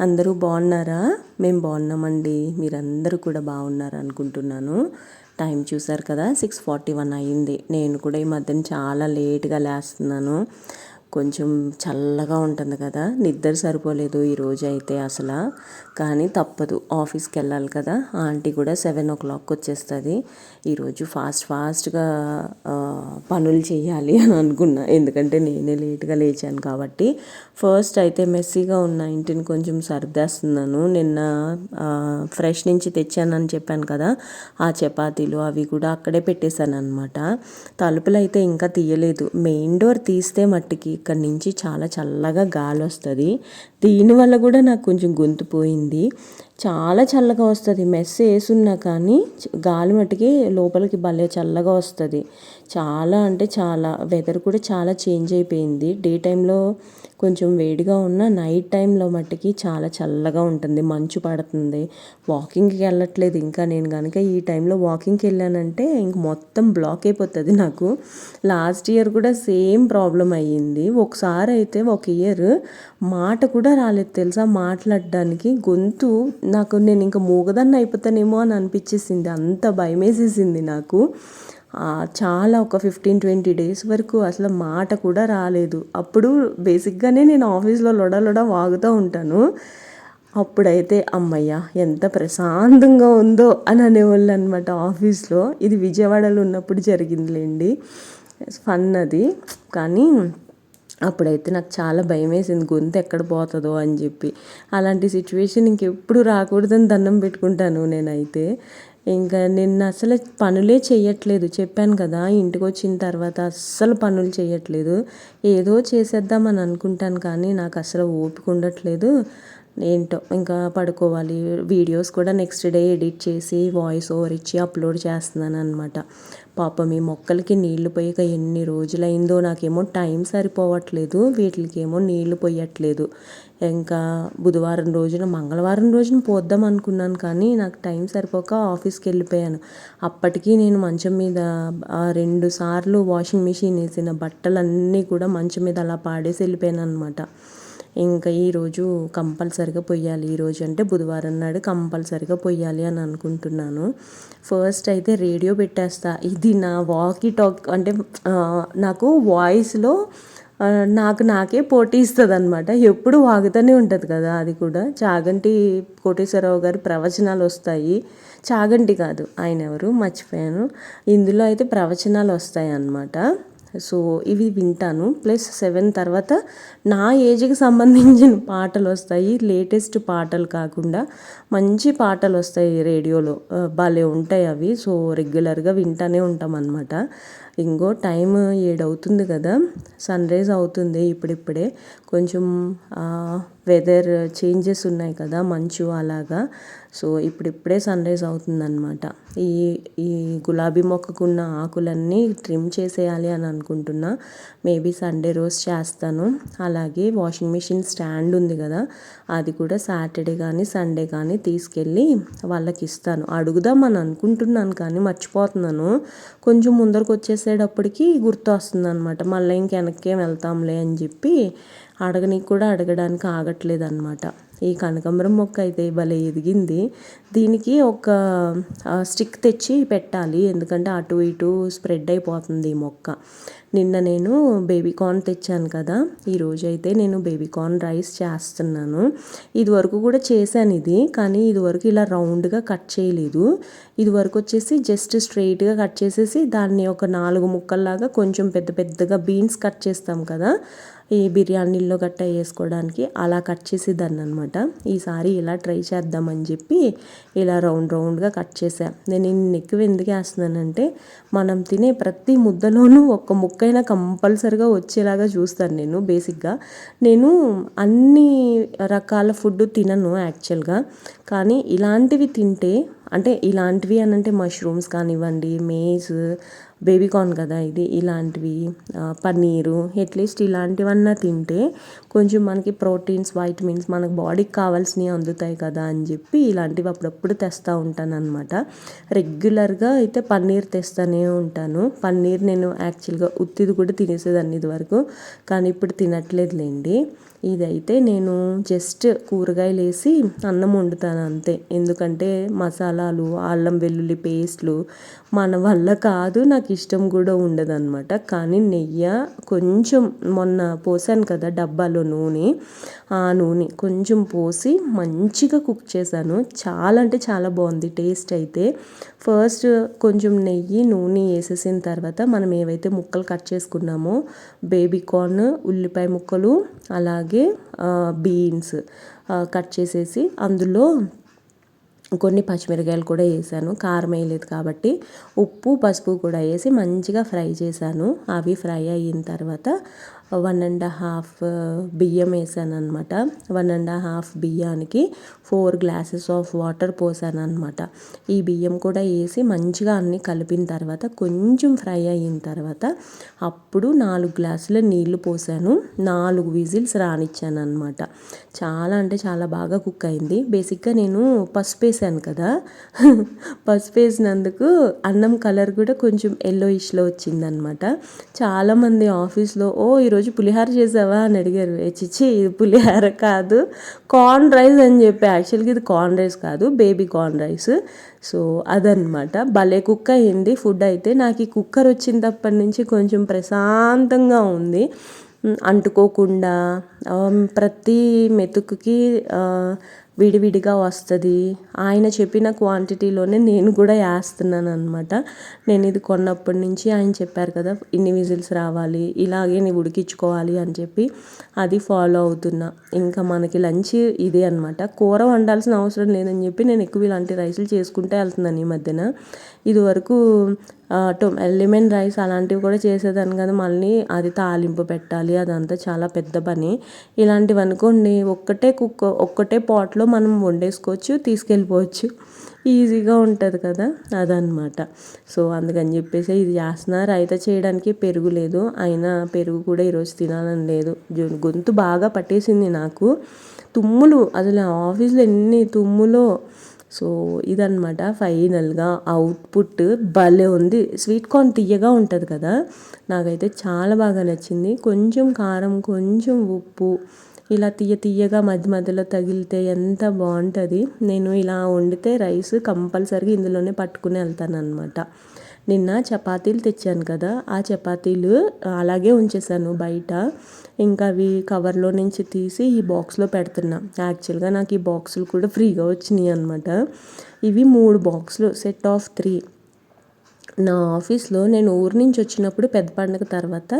అందరూ బాగున్నారా? మేము బాగున్నామండి. మీరందరూ కూడా బాగున్నారు అనుకుంటున్నాను. టైం చూసారు కదా సిక్స్ ఫార్టీ వన్ అయ్యింది నేను కూడా ఈ మధ్యన చాలా లేట్గా లేస్తున్నాను. కొంచెం చల్లగా ఉంటుంది కదా. నిద్ర సరిపోలేదు ఈరోజు అయితే అసలు. కానీ తప్పదు. ఆఫీస్కి వెళ్ళాలి కదా. ఆంటీ కూడా సెవెన్ ఓ క్లాక్ వచ్చేస్తుంది. ఈరోజు ఫాస్ట్ ఫాస్ట్గా పనులు చేయాలి అని అనుకున్నా. ఎందుకంటే నేనే లేట్గా లేచాను కాబట్టి. ఫస్ట్ అయితే మెస్సీగా ఉన్న ఇంటిని కొంచెం సర్దేస్తున్నాను. నిన్న ఫ్రెష్ నుంచి తెచ్చానని చెప్పాను కదా. ఆ చపాతీలు అవి కూడా అక్కడే పెట్టేశాను అనమాట తలుపులు అయితే ఇంకా తీయలేదు. మెయిన్ డోర్ తీస్తే మట్టికి ఇక్కడి నుంచి చాలా చల్లగా గాలి వస్తుంది. దీనివల్ల కూడా నాకు కొంచెం గొంతు పోయింది. చాలా చల్లగా వస్తుంది. మెస్ వేసున్నా కానీ గాలి మట్టుకి లోపలికి భలే చల్లగా వస్తుంది. చాలా అంటే చాలా. వెదర్ కూడా చాలా చేంజ్ అయిపోయింది. డే టైంలో కొంచెం వేడిగా ఉన్న నైట్ టైంలో మట్టుకి చాలా చల్లగా ఉంటుంది. మంచు పడుతుంది. వాకింగ్కి వెళ్ళట్లేదు. ఇంకా నేను కనుక ఈ టైంలో వాకింగ్కి వెళ్ళానంటే ఇంక మొత్తం బ్లాక్ అయిపోతుంది నాకు. లాస్ట్ ఇయర్ కూడా సేమ్ ప్రాబ్లం అయ్యింది. ఒకసారి అయితే ఒక ఇయర్ మాట కూడా రాలేదు. తెలుసా? మాట్లాడడానికి గొంతు నాకు నేను ఇంకా మూగదన్న అయిపోతానేమో అని అనిపించేసింది. అంత భయమేసేసింది నాకు. చాలా ఒక ఫిఫ్టీన్ ట్వంటీ డేస్ వరకు అసలు మాట కూడా రాలేదు. అప్పుడు బేసిక్గానే నేను ఆఫీస్లో లొడ లొడ వాగుతూ ఉంటాను. అప్పుడైతే అమ్మయ్య ఎంత ప్రశాంతంగా ఉందో అని అనేవాళ్ళు అనమాట ఆఫీస్లో ఇది విజయవాడలో ఉన్నప్పుడు జరిగిందిలేండి. ఫన్ అది. కానీ అప్పుడైతే నాకు చాలా భయం వేసింది గొంతు ఎక్కడ పోతుందో అని చెప్పి. అలాంటి సిచ్యువేషన్ ఇంకెప్పుడు రాకూడదని దండం పెట్టుకుంటాను నేనైతే. ఇంకా నిన్న అసలు పనులే చేయట్లేదు చెప్పాను కదా ఇంటికి వచ్చిన తర్వాత అస్సలు పనులు చేయట్లేదు ఏదో చేసేద్దామని అనుకుంటాను కానీ నాకు అసలు ఓపిక ఉండట్లేదు. ఏంటో ఇంకా పడుకోవాలి. వీడియోస్ కూడా నెక్స్ట్ డే ఎడిట్ చేసి వాయిస్ ఓవర్ ఇచ్చి అప్లోడ్ చేస్తున్నాను అనమాట పాపం ఈ మొక్కలకి నీళ్ళు పోయాక ఎన్ని రోజులైందో నాకేమో టైం సరిపోవట్లేదు వీటికేమో నీళ్ళు పోయట్లేదు. ఇంకా బుధవారం రోజున మంగళవారం రోజున పోద్దాం అనుకున్నాను కానీ నాకు టైం సరిపోక ఆఫీస్కి వెళ్ళిపోయాను. అప్పటికీ నేను మంచం మీద రెండు సార్లు వాషింగ్ మిషన్ వేసిన బట్టలన్నీ కూడా మంచం మీద అలా పాడేసి వెళ్ళిపోయాను అనమాట ఇంకా ఈరోజు కంపల్సరిగా పొయ్యాలి. ఈరోజు అంటే బుధవారం నాడు కంపల్సరిగా పొయ్యాలి అని అనుకుంటున్నాను. ఫస్ట్ అయితే రేడియో పెట్టేస్తా. ఇది నా వాకీ టాక్ అంటే నాకు వాయిస్లో నాకు నాకే పోటీ ఇస్తుంది అనమాట ఎప్పుడు వాగుతూనే ఉంటుంది కదా అది కూడా. చాగంటి కోటేశ్వరరావు గారి ప్రవచనాలు వస్తాయి. చాగంటి కాదు ఆయన ఎవరు? మర్చిపోయాను. ఇందులో అయితే ప్రవచనాలు వస్తాయి అన్నమాట సో ఇవి వింటాను. ప్లస్ సెవెన్ తర్వాత నా ఏజ్కి సంబంధించిన పాటలు వస్తాయి. లేటెస్ట్ పాటలు కాకుండా మంచి పాటలు వస్తాయి రేడియోలో. భలే ఉంటాయి అవి. సో రెగ్యులర్గా వింటానే ఉంటాం అనమాట ఇంకో టైం ఏడవుతుంది కదా. సన్ రైజ్ అవుతుంది ఇప్పుడిప్పుడే. కొంచెం వెదర్ చేంజెస్ ఉన్నాయి కదా. మంచు అలాగా. సో ఇప్పుడిప్పుడే సన్ రైజ్ అవుతుందన్నమాట. ఈ ఈ గులాబీ మొక్కకున్న ఆకులన్నీ ట్రిమ్ చేసేయాలి అని అనుకుంటున్నా. మేబీ సండే రోజు చేస్తాను. అలాగే వాషింగ్ మిషన్ స్టాండ్ ఉంది కదా అది కూడా సాటర్డే కానీ సండే కానీ తీసుకెళ్ళి వాళ్ళకి ఇస్తాను అడుగుదామని అనుకుంటున్నాను కానీ మర్చిపోతున్నాను. కొంచెం ముందరకు వచ్చేసేటప్పటికి గుర్తు వస్తుంది అనమాట మళ్ళీ ఇంక వెళ్తాంలే అని చెప్పి అడగనికి కూడా అడగడానికి ఆగట్లేదు అనమాట ఈ కనకాంబరం మొక్క అయితే భలే ఎదిగింది. దీనికి ఒక స్టిక్ తెచ్చి పెట్టాలి. ఎందుకంటే అటు ఇటు స్ప్రెడ్ అయిపోతుంది ఈ మొక్క. నిన్న నేను బేబీ కార్న్ తెచ్చాను కదా ఈరోజు అయితే నేను బేబీ కార్న్ రైస్ చేస్తున్నాను. ఇది వరకు కూడా చేశాను ఇది కానీ ఇది వరకు ఇలా రౌండ్గా కట్ చేయలేదు. ఇది వరకు వచ్చేసి జస్ట్ స్ట్రైట్గా కట్ చేసేసి దాన్ని ఒక నాలుగు ముక్కల్లాగా కొంచెం పెద్ద పెద్దగా బీన్స్ కట్ చేస్తాం కదా ఈ బిర్యానీల్లో గట్ట వేసుకోవడానికి అలా కట్ చేసేదాన్ని అనమాట ఈసారి ఇలా ట్రై చేద్దామని చెప్పి ఇలా రౌండ్ రౌండ్గా కట్ చేసాను నేను ఇన్ని ఎక్కువ ఎందుకు వేస్తున్నానంటే మనం తినే ప్రతి ముద్దలోనూ ఒక్క ముక్కైనా కంపల్సరిగా వచ్చేలాగా చూస్తాను నేను బేసిక్గా. నేను అన్ని రకాల ఫుడ్ తినను యాక్చువల్గా. కానీ ఇలాంటివి తింటే అంటే ఇలాంటివి అని అంటే మష్రూమ్స్ కానివ్వండి మేజ్ బేబీకార్న్ కదా ఇది ఇలాంటివి పన్నీరు అట్లీస్ట్ ఇలాంటివన్నా తింటే కొంచెం మనకి ప్రోటీన్స్ వైటమిన్స్ మనకు బాడీకి కావాల్సినవి అందుతాయి కదా అని చెప్పి ఇలాంటివి అప్పుడప్పుడు తెస్తూ ఉంటాను అనమాట రెగ్యులర్గా అయితే పన్నీర్ తెస్తూనే ఉంటాను. పన్నీర్ నేను యాక్చువల్గా ఉత్తిది కూడా తినేసేదాన్ని ఇది వరకు కానీ ఇప్పుడు తినట్లేదులేండి. ఇదైతే నేను జస్ట్ కూరగాయలు వేసి అన్నం వండుతాను అంతే. ఎందుకంటే మసాలాలు అల్లం వెల్లుల్లి పేస్ట్లు మన వల్ల కాదు నాకు ఇష్టం కూడా ఉండదన్నమాట. కానీ నెయ్యి కొంచెం మొన్న పోసాను కదా డబ్బాలో నూనె. ఆ నూనె కొంచెం పోసి మంచిగా కుక్ చేశాను. చాలా అంటే చాలా బాగుంది టేస్ట్ అయితే. ఫస్ట్ కొంచెం నెయ్యి నూనె వేసేసిన తర్వాత మనం ఏవైతే ముక్కలు కట్ చేసుకున్నామో బేబీ కార్న్ ఉల్లిపాయ ముక్కలు అలాగే బీన్స్ కట్ చేసేసి అందులో కొన్ని పచ్చిమిరకాయలు కూడా వేసాను. కారం వేయలేదు కాబట్టి ఉప్పు పసుపు కూడా వేసి మంచిగా ఫ్రై చేశాను. అవి ఫ్రై అయిన తర్వాత వన్ అండ్ హాఫ్ బియ్యం వేసాను అనమాట వన్ అండ్ హాఫ్ బియ్యానికి ఫోర్ గ్లాసెస్ ఆఫ్ వాటర్ పోసాను అనమాట ఈ బియ్యం కూడా వేసి మంచిగా అన్ని కలిపిన తర్వాత కొంచెం ఫ్రై అయిన తర్వాత అప్పుడు నాలుగు గ్లాసుల నీళ్ళు పోసాను. నాలుగు విజిల్స్ రానిచ్చాను అనమాట చాలా అంటే చాలా బాగా కుక్ అయింది. బేసిక్గా నేను పసుపు వేసాను కదా. పసుపు వేసినందుకు అన్నం కలర్ కూడా కొంచెం ఎల్లో ఇష్లో వచ్చిందనమాట చాలామంది ఆఫీస్లో ఓ ఈరోజు పులిహార చేసావా అని అడిగారు. చిచ్చి ఇది పులిహార కాదు. కార్న్ రైస్ అని చెప్పి. యాక్చువల్గా ఇది కార్న్ రైస్ కాదు బేబీ కార్న్ రైస్. సో అదనమాట భలే కుక్క అయింది ఫుడ్ అయితే నాకు ఈ కుక్కర్ వచ్చినప్పటి నుంచి కొంచెం ప్రశాంతంగా ఉంది. అంటుకోకుండా ప్రతి మెతుకుకి విడివిడిగా వస్తుంది. ఆయన చెప్పిన క్వాంటిటీలోనే నేను కూడా వేస్తున్నాను అనమాట నేను ఇది కొన్నప్పటి నుంచి ఆయన చెప్పారు కదా ఇన్ని విజిల్స్ రావాలి ఇలాగే నేను ఉడికించుకోవాలి అని చెప్పి అది ఫాలో అవుతున్నా. ఇంకా మనకి లంచ్ ఇదే అనమాట కూర వండాల్సిన అవసరం లేదని చెప్పి నేను ఎక్కువ ఇలాంటి రైసులు చేసుకుంటే వెళ్తున్నాను ఈ మధ్యన. ఇదివరకు టొ లెమన్ రైస్ అలాంటివి కూడా చేసేదాన్ని కదా మళ్ళీ అది తాలింపు పెట్టాలి అదంతా చాలా పెద్ద పని. ఇలాంటివి అనుకోండి ఒక్కటే కుక్క ఒక్కటే పాట్లో మనం వండేసుకోవచ్చు తీసుకెళ్ళిపోవచ్చు. ఈజీగా ఉంటుంది కదా అదనమాట సో అందుకని చెప్పేసి ఇది చేస్తున్నా రైతా చేయడానికి పెరుగు లేదు. అయినా పెరుగు కూడా ఈరోజు తినాలని లేదు. గొంతు బాగా పట్టేసింది నాకు. తుమ్ములు అసలు ఆఫీస్లో ఎన్ని తుమ్ములో. సో ఇదనమాట ఫైనల్గా అవుట్పుట్. భలే ఉంది. స్వీట్ కార్న్ తీయగా ఉంటుంది కదా. నాకైతే చాలా బాగా నచ్చింది. కొంచెం కారం కొంచెం ఉప్పు. ఇలా తీయ తీయగా మధ్య మధ్యలో తగిలితే ఎంత బాగుంటుంది. నేను ఇలా వండితే రైస్ కంపల్సరీగా ఇందులోనే పట్టుకుని వెళ్తాను అనమాట నిన్న చపాతీలు తెచ్చాను కదా ఆ చపాతీలు అలాగే ఉంచేసాను బయట. ఇంకా అవి కవర్లో నుంచి తీసి ఈ బాక్స్లో పెడుతున్నా. యాక్చువల్గా నాకు ఈ బాక్సులు కూడా ఫ్రీగా వచ్చినాయి అనమాట ఇవి మూడు బాక్సులు సెట్ ఆఫ్ త్రీ. నా ఆఫీస్లో నేను ఊరు నుంచి వచ్చినప్పుడు పెద్ద పండుగ తర్వాత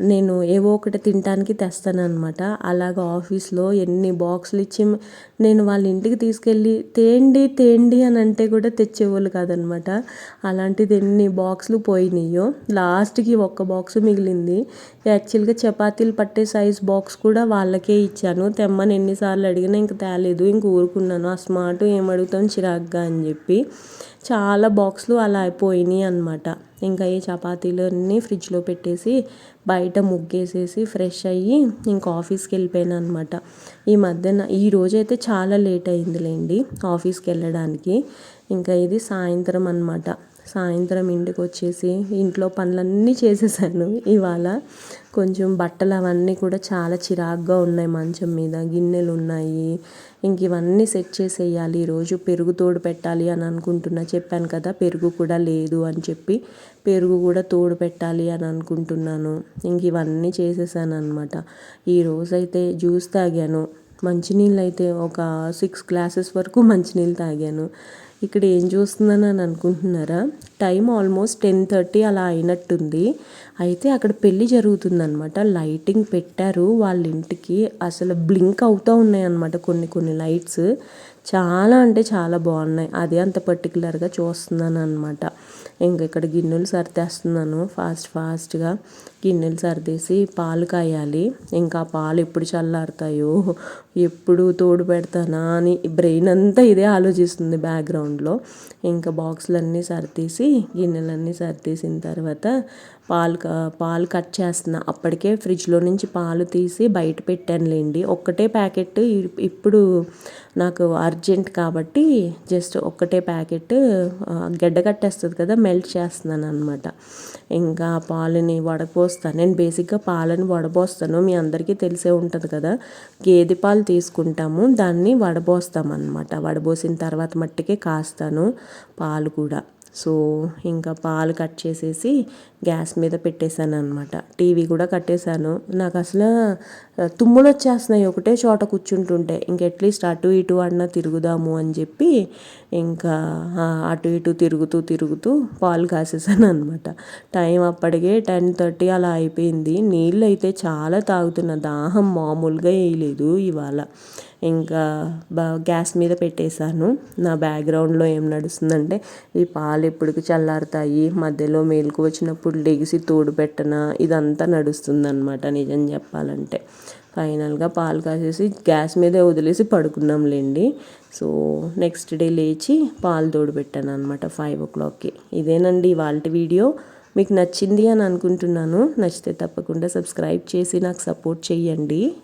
నేను ఏవో ఒకటి తినడానికి తెస్తాననమాట అలాగ ఆఫీస్లో ఎన్ని బాక్సులు ఇచ్చి నేను వాళ్ళ ఇంటికి తీసుకెళ్ళి తేండి తేండి అని అంటే కూడా తెచ్చేవాళ్ళు కాదనమాట అలాంటిది ఎన్ని బాక్సులు పోయినాయో. లాస్ట్కి ఒక్క బాక్స్ మిగిలింది. యాక్చువల్గా చపాతీలు పట్టే సైజ్ బాక్స్ కూడా వాళ్ళకే ఇచ్చాను. తెమ్మని ఎన్నిసార్లు అడిగినా ఇంక తేలేదు. ఇంక ఊరుకున్నాను. ఆ స్మార్ట్ ఏం అడుగుతాం చిరాగ్గా అని చెప్పి. చాలా బాక్సులు అలా అయిపోయినాయి అనమాట ఇంకా ఈ చపాతీలు అన్నీ ఫ్రిడ్జ్లో పెట్టేసి బయట ముగ్గేసేసి ఫ్రెష్ అయ్యి ఇంకా ఆఫీస్కి వెళ్ళిపోయాను అనమాట ఈ మధ్యన ఈ రోజైతే చాలా లేట్ అయిందిలేండి ఆఫీస్కి వెళ్ళడానికి. ఇంకా ఇది సాయంత్రం అనమాట సాయంత్రం ఇంటికి వచ్చేసి ఇంట్లో పనులన్నీ చేసేసాను. ఇవాళ కొంచెం బట్టలు అవన్నీ కూడా చాలా చిరాగ్గా ఉన్నాయి మంచం మీద. గిన్నెలు ఉన్నాయి. ఇంక ఇవన్నీ సెట్ చేసేయాలి. ఈరోజు పెరుగు తోడు పెట్టాలి అని అనుకుంటున్నా. చెప్పాను కదా పెరుగు కూడా లేదు అని చెప్పి పెరుగు కూడా తోడు పెట్టాలి అని అనుకుంటున్నాను. ఇంక ఇవన్నీ చేసేసాను అనమాట ఈరోజైతే జ్యూస్ తాగాను. మంచినీళ్ళు అయితే ఒక సిక్స్ గ్లాసెస్ వరకు మంచినీళ్ళు తాగాను. ఇక్కడ ఏం చూస్తుందని అని అనుకుంటున్నారా? టైం ఆల్మోస్ట్ టెన్ థర్టీ అలా అయినట్టుంది. అయితే అక్కడ పెళ్ళి జరుగుతుందనమాట లైటింగ్ పెట్టారు వాళ్ళ ఇంటికి. అసలు బ్లింక్ అవుతూ ఉన్నాయన్నమాట కొన్ని కొన్ని లైట్స్. చాలా అంటే చాలా బాగున్నాయి. అదే అంత పర్టికులర్గా చూస్తున్నాను అనమాట ఇంక ఇక్కడ గిన్నెలు సర్దేస్తున్నాను ఫాస్ట్ ఫాస్ట్గా. గిన్నెలు సర్దేసి పాలు కాయాలి. ఇంకా పాలు ఎప్పుడు చల్లారుతాయో ఎప్పుడు తోడు పెడతానా అని బ్రెయిన్ అంతా ఇదే ఆలోచిస్తుంది బ్యాక్గ్రౌండ్లో ఇంకా బాక్సులన్నీ సర్దేసి గిన్నెలన్నీ సర్దేసిన తర్వాత పాలు పాలు కట్ చేస్తున్నా. అప్పటికే ఫ్రిడ్జ్లో నుంచి పాలు తీసి బయట పెట్టానులేండి. ఒక్కటే ప్యాకెట్ ఇప్పుడు నాకు అర్జెంట్ కాబట్టి జస్ట్ ఒక్కటే ప్యాకెట్ గడ్డ కట్టేస్తుంది కదా మెల్ట్ చేస్తున్నాను అనమాట ఇంకా పాలని వడబోస్తాను నేను బేసిక్గా పాలని వడబోస్తాను. మీ అందరికీ తెలిసే ఉంటుంది కదా. గేదె పాలు తీసుకుంటాము. దాన్ని వడబోస్తాం అనమాట వడబోసిన తర్వాత మట్టికే కాస్తాను పాలు కూడా. సో ఇంకా పాలు కట్ చేసేసి గ్యాస్ మీద పెట్టేశాను అనమాట టీవీ కూడా కట్టేశాను. నాకు అసలు తుమ్ములు వచ్చేస్తున్నాయి ఒకటే చోట కూర్చుంటుంటే. ఇంక అట్లీస్ట్ అటు ఇటు అన్నా తిరుగుదాము అని చెప్పి ఇంకా అటు ఇటు తిరుగుతూ తిరుగుతూ పాలు కాసేసాను అనమాట టైం అప్పటికే టెన్ థర్టీ అలా అయిపోయింది. నీళ్ళు అయితే చాలా తాగుతున్న. దాహం మామూలుగా వేయలేదు ఇవాళ. ఇంకా బా గ్యాస్ మీద పెట్టేశాను. నా బ్యాక్గ్రౌండ్లో ఏం నడుస్తుందంటే ఈ పాలు ఎప్పటికి చల్లారుతాయి. మధ్యలో మేలుకు వచ్చినప్పుడు లెగిసి తోడు పెట్టనా ఇదంతా నడుస్తుందన్నమాట నిజం చెప్పాలంటే. ఫైనల్గా పాలు కాసేసి గ్యాస్ మీదే వదిలేసి పడుకున్నాంలేండి. సో నెక్స్ట్ డే లేచి పాలు తోడు పెట్టాను అనమాట ఫైవ్ ఓ క్లాక్కి. ఇదేనండి ఇవాళ వీడియో. మీకు నచ్చింది అని అనుకుంటున్నాను. నచ్చితే తప్పకుండా సబ్స్క్రైబ్ చేసి నాకు సపోర్ట్ చేయండి